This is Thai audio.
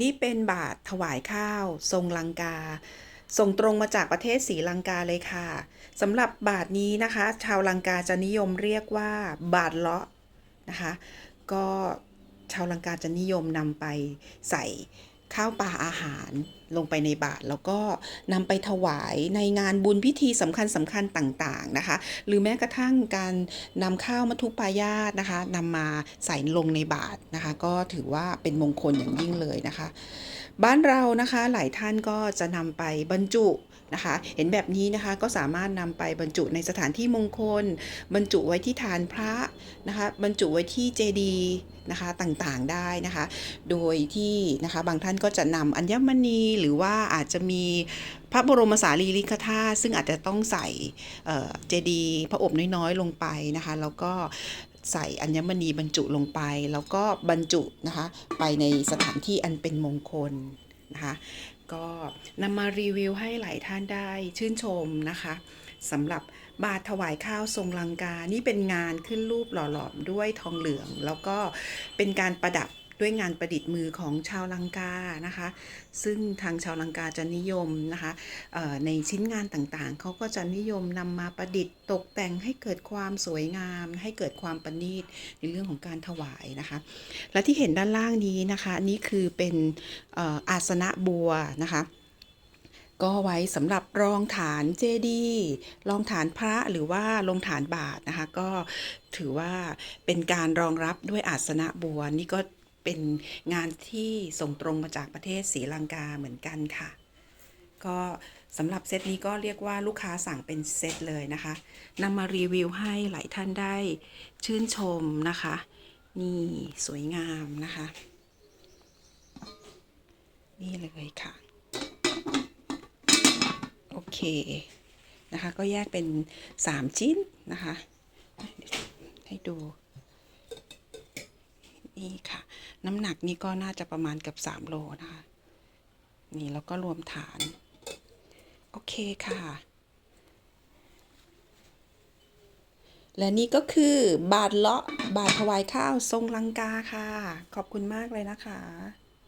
นี่เป็นบาทถวายข้าว ทรงลังกา ส่งตรงมาจากประเทศศรีลังกาเลยค่ะสำหรับบาทนี้นะคะ ชาวลังกาจะนิยมเรียกว่าบาทเลาะนะคะ ก็ชาวลังกาจะนิยมนำไปใส่ ข้าวปลาอาหารลงไปในบาตรแล้วก็นำไปถวายในงานบุญพิธีสำคัญสำคัญต่างๆนะคะ หรือแม้กระทั่งการนำข้าวมัทุปายาตนะคะนำมาใส่ลงในบาตรนะคะ ก็ถือว่าเป็นมงคลอย่างยิ่งเลยนะคะ บ้านเรานะคะหลายท่านก็จะนำไปบรรจุนะคะ เห็นแบบนี้นะคะก็สามารถนำไปบรรจุในสถานที่มงคล บรรจุไว้ที่ฐานพระนะคะ บรรจุไว้ที่เจดีย์นะคะต่างๆได้นะคะ โดยที่นะคะบางท่านก็จะนำอัญมณีหรือว่าอาจจะมีพระบรมสารีริกธาตุซึ่งอาจจะต้องใส่เจดีย์พระอบน้อยๆลงไปนะคะ แล้วก็ ใส่อัญมณีบรรจุลงไป แล้วก็บรรจุนะคะไปในสถานที่อันเป็นมงคลนะคะก็นำมารีวิวให้หลายท่านได้ชื่นชมนะคะสำหรับบาทถวายข้าวทรงลังกา นี่เป็นงานขึ้นรูปหล่อหลอมด้วยทองเหลือง แล้วก็เป็นการประดับ ด้วยงานประดิษฐ์มือของชาวลังกานะคะ ซึ่งทางชาวลังกาจะนิยมนะคะในชิ้นงานต่างๆ เขาก็จะนิยมนำมาประดิษฐ์ตกแต่งให้เกิดความสวยงาม ให้เกิดความประณีตในเรื่องของการถวายนะคะ และที่เห็นด้านล่างนี้นะคะนี่คือเป็นออาสนะบัวนะคะก็ไว้สำหรับรองฐานเจดีย์รองฐานพระหรือว่าลงฐานบาทนะคะ ก็ถือว่าเป็นการรองรับด้วยอาสนะบัวนี่ก็ เป็นงานที่ส่งตรงมาจากประเทศศรีลังกาเหมือนกันค่ะ ก็สำหรับเซตนี้ก็เรียกว่าลูกค้าสั่งเป็นเซตเลยนะคะนำมารีวิวให้หลายท่านได้ชื่นชมนะคะ นี่สวยงามนะคะ นี่เลยค่ะ โอเคนะคะก็แยกเป็น 3 ชิ้นนะคะ ให้ดู นี่ค่ะ น้ำหนักนี่ก็น่าจะประมาณเกับ3โลนะคะ นี่แล้วก็รวมฐาน โอเคค่ะ และนี่ก็คือบาทเลาะบาทถวายข้าวทรงลังกาค่ะ ขอบคุณมากเลยนะคะ